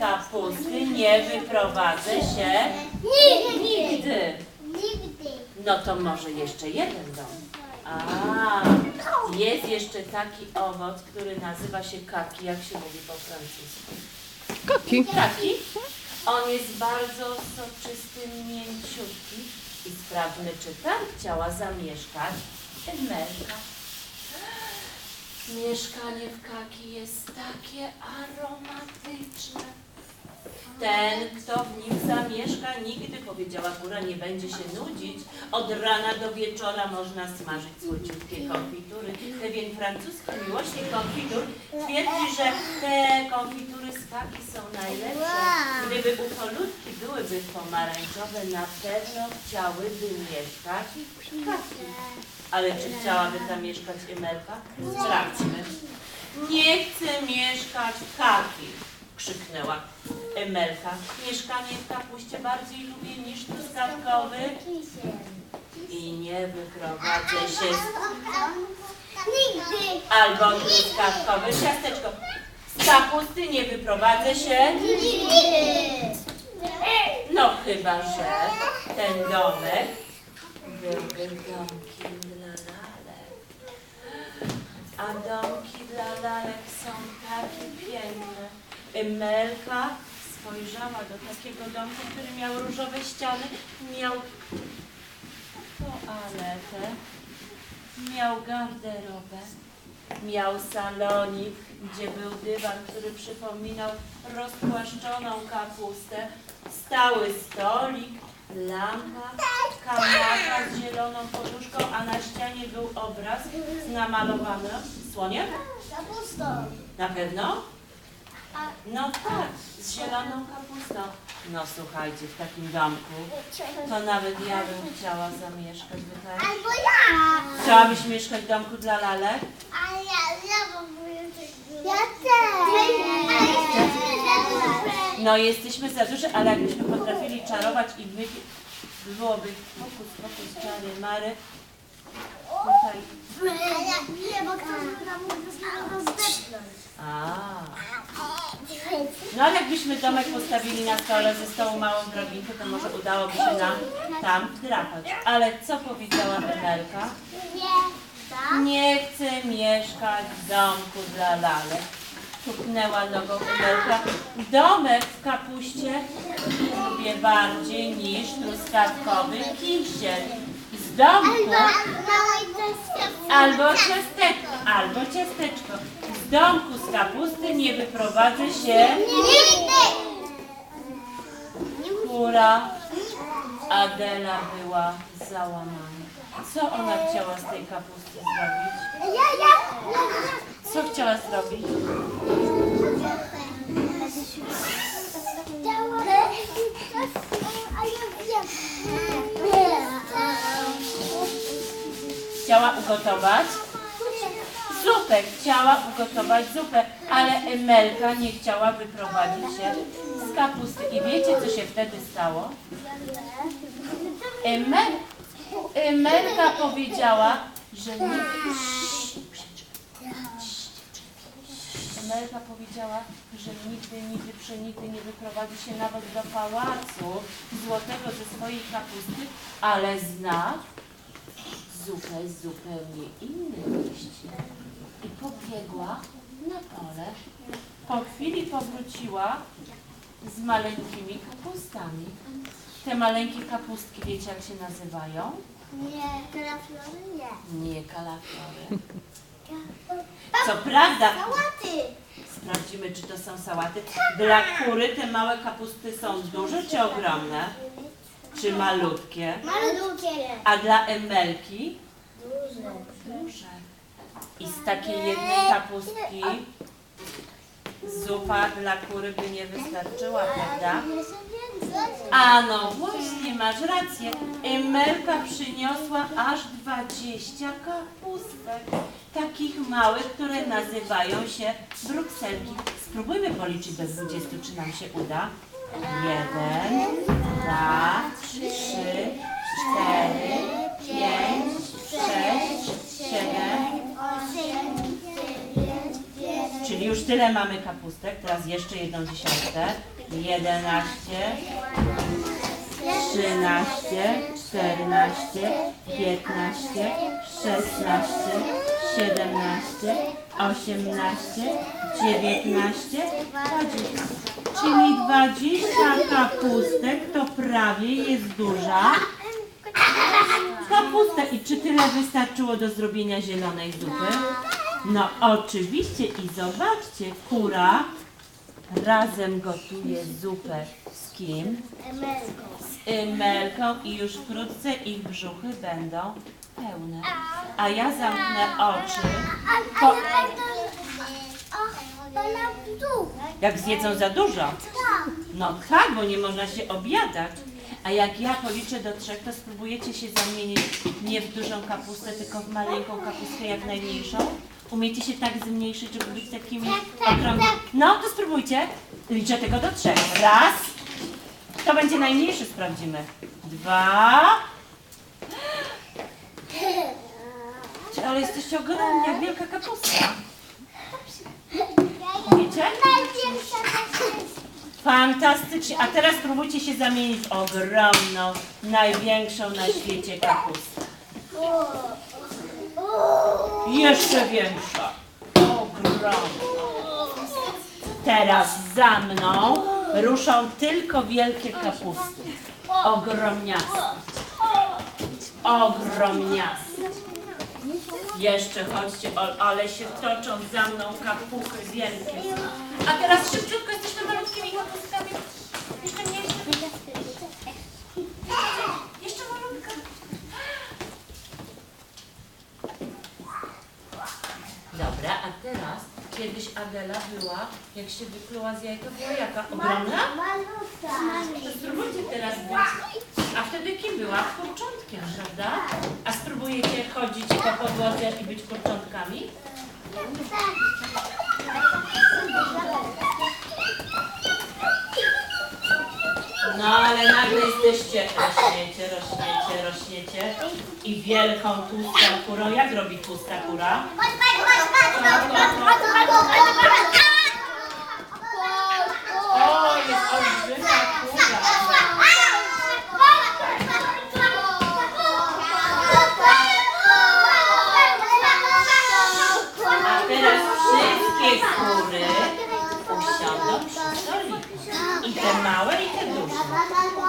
kapusty nie wyprowadzę się Nigdy. nigdy. No to może jeszcze jeden dom. A, jest jeszcze taki owoc, który nazywa się kaki, jak się mówi po francusku. Kaki. Kaki. On jest bardzo soczysty, mięciutki i sprawdźmy, czy tam chciała zamieszkać Emelka. Mieszkanie w kaki jest takie aromatyczne. Ten, kto w nim zamieszka, nigdy, powiedziała góra, nie będzie się nudzić. Od rana do wieczora można smażyć słodziutkie konfitury. Pewien francuski miłośnik konfitur twierdzi, że te konfitury z kaki są najlepsze. Gdyby ufolutki byłyby pomarańczowe, na pewno chciałyby mieszkać w kaki. Ale czy chciałaby tam mieszkać Emelka? Sprawdźmy. Nie chcę mieszkać w kaki, krzyknęła Emelka. Mieszkanie w kapuście bardziej lubię niż truskawkowy i nie wyprowadzę się z Nigdy. albo truskawkowy ciasteczko. Z kapusty nie wyprowadzę się, Nigdy. no chyba, że ten domek byłby domkiem dla lalek. A domki dla lalek są takie piękne. Emelka spojrzała do takiego domku, który miał różowe ściany, miał toaletę, miał garderobę, miał salonik, gdzie był dywan, który przypominał rozpłaszczoną kapustę, stały stolik, lampa, kanapa z zieloną poduszką, a na ścianie był obraz z namalowanym słoniem? Kapustą. Na pewno? No tak, z zieloną kapustą. No słuchajcie, w takim domku to nawet ja bym chciała zamieszkać. Wydaje. Albo ja. Chciałabyś mieszkać w domku dla lalek? A ja, ja coś Ja też. No jesteśmy za duże, ale jakbyśmy potrafili czarować i wy... byłoby fokus, fokus, czary, mary. Tutaj. No ale jakbyśmy domek postawili na stole ze stołu małą drabinkę, to może udałoby się nam tam wdrapać. Ale co powiedziała Emelka? Nie. Nie chcę mieszkać w domku dla lalek. Tupnęła nogą Emelka. Domek w kapuście lubię bardziej niż truskawkowy kisiel. Z domku albo ciasteczko, albo ciasteczko. Z domku z kapusty nie wyprowadzę się. Nigdy. Kura Adela była załamana. Co ona chciała z tej kapusty zrobić? Ja, ja, ja. Co chciała zrobić? A ja wiem. Chciała ugotować zupę. Chciała ugotować zupę, ale Emelka nie chciała wyprowadzić się z kapusty. I wiecie, co się wtedy stało? Emel, Emelka powiedziała, że nie... Emelka powiedziała, że nigdy, nigdy, przenigdy nie wyprowadzi się nawet do pałacu złotego ze swojej kapusty, ale zna zupełnie innych liści. I pobiegła na pole. Po chwili powróciła z maleńkimi kapustami. Te maleńkie kapustki, wiecie jak się nazywają? Nie, kalafiony nie. Nie kalafiory. Co prawda, Sałaty. sprawdzimy czy to są sałaty. Dla kury te małe kapusty są duże czy ogromne? Czy malutkie? Malutkie. A dla emelki? Duże. Duże. I z takiej jednej kapustki zupa dla kury by nie wystarczyła, prawda? A no właśnie, masz rację. Emelka przyniosła aż 20 kapustek. Takich małych, które nazywają się brukselki. Spróbujmy policzyć do 20, czy nam się uda. Jeden, tyle mamy kapustek. Teraz jeszcze jedną dziesiątkę. 11, 13, 14, 15, 16, 17, 18, 19, 20. Czyli 20 kapustek to prawie jest duża kapusta. I czy tyle wystarczyło do zrobienia zielonej zupy? No oczywiście i zobaczcie, kura razem gotuje zupę z kim? Z Emelką i już wkrótce ich brzuchy będą pełne. A ja zamknę oczy, po, jak zjedzą za dużo. No tak, bo nie można się objadać. A jak ja policzę do trzech, to spróbujecie się zamienić nie w dużą kapustę, tylko w maleńką kapustę, jak najmniejszą? Umiecie się tak zmniejszyć, żeby być takimi okrągłymi? No, to spróbujcie. Liczę tego do trzech. Raz. Kto będzie najmniejszy, sprawdzimy. Dwa. Czy, Ale jesteście ogromni, jak wielka kapusta. Wiecie? Fantastycznie. A teraz spróbujcie się zamienić w ogromną, największą na świecie kapustę. Jeszcze większa. Ogromna. Teraz za mną ruszą tylko wielkie kapusty. Ogromniaste. Ogromniaste. Jeszcze chodźcie, ale się toczą za mną kapuchy wielkie. A teraz szybciutko jesteśmy malutkimi kapustkami. Jeszcze mniejsze. Jeszcze malutka. Dobra, a teraz kiedyś Adela była, jak się wykluła z jajka, była jaka? Ogromna? To spróbujcie teraz być. A wtedy kim była? Kurczątkiem, prawda? A spróbujecie chodzić po podłodze i być kurczątkami? No ale nagle jesteście, rośniecie, rośniecie, rośniecie i wielką tłustą kurą. Jak robi tłusta kura? O, jest olbrzymia kura. A teraz wszystkie kury usiądą przy stoliku. I te małe, pasar.